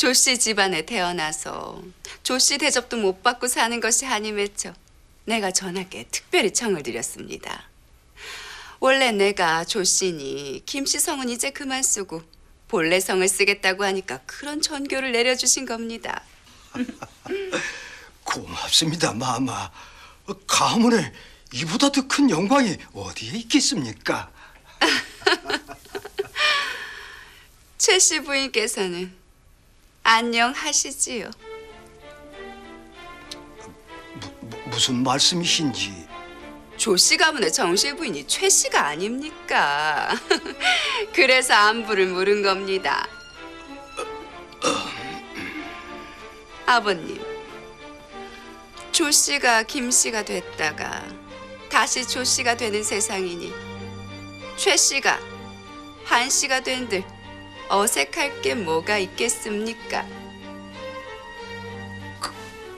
조씨 집안에 태어나서 조씨 대접도 못 받고 사는 것이 한임했죠. 내가 전하께 특별히 청을 드렸습니다. 원래 내가 조씨니 김씨 성은 이제 그만 쓰고 본래 성을 쓰겠다고 하니까 그런 전교를 내려주신 겁니다. 고맙습니다, 마마. 가문에 이보다 더 큰 영광이 어디에 있겠습니까? 최씨 부인께서는 안녕하시지요. 무, 무슨 말씀이신지 조씨 가문의 정실 부인이 최 씨가 아닙니까? 그래서 안부를 물은 겁니다. 아버님, 조 씨가 김 씨가 됐다가 다시 조 씨가 되는 세상이니 최 씨가 한 씨가 된들 어색할 게 뭐가 있겠습니까?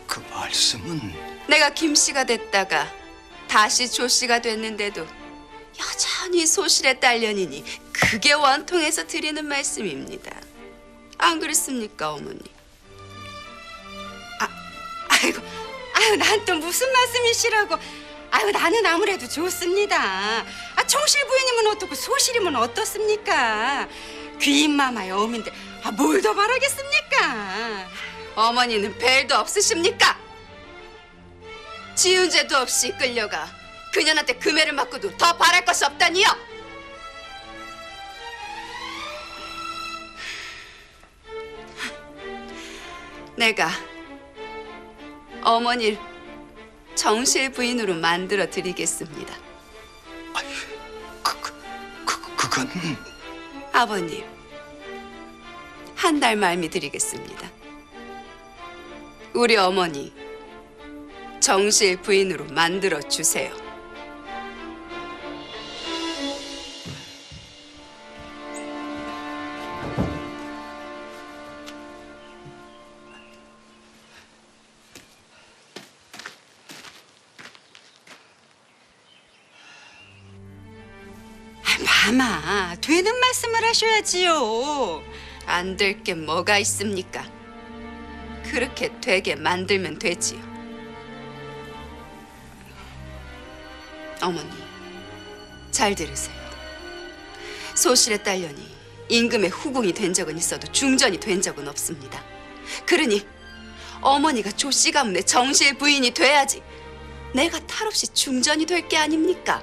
그 말씀은 내가 김 씨가 됐다가 다시 조 씨가 됐는데도 여전히 소실에 딸려니니 그게 원통해서 드리는 말씀입니다. 안 그렇습니까, 어머니? 아이고, 아유, 난 또 무슨 말씀이시라고. 아유, 나는 아무래도 좋습니다. 아, 청실 부인이면 어떻고 소실이면 어떻습니까? 귀인마마의 어민데, 아, 뭘 더 바라겠습니까? 어머니는 벨도 없으십니까? 지은 죄도 없이 끌려가 그년한테 금해를 맞고도 더 바랄 것이 없다니요. 내가 어머니를 정실 부인으로 만들어 드리겠습니다. 아유, 그, 그, 그, 그건 아버님, 한 달 말미 드리겠습니다. 우리 어머니 정실 부인으로 만들어 주세요. 마마, 되는 말씀을 하셔야지요. 안 될 게 뭐가 있습니까? 그렇게 되게 만들면 되지요. 어머니, 잘 들으세요. 소실에 딸려니 임금의 후궁이 된 적은 있어도 중전이 된 적은 없습니다. 그러니 어머니가 조씨 가문의 정실 부인이 돼야지 내가 탈없이 중전이 될 게 아닙니까?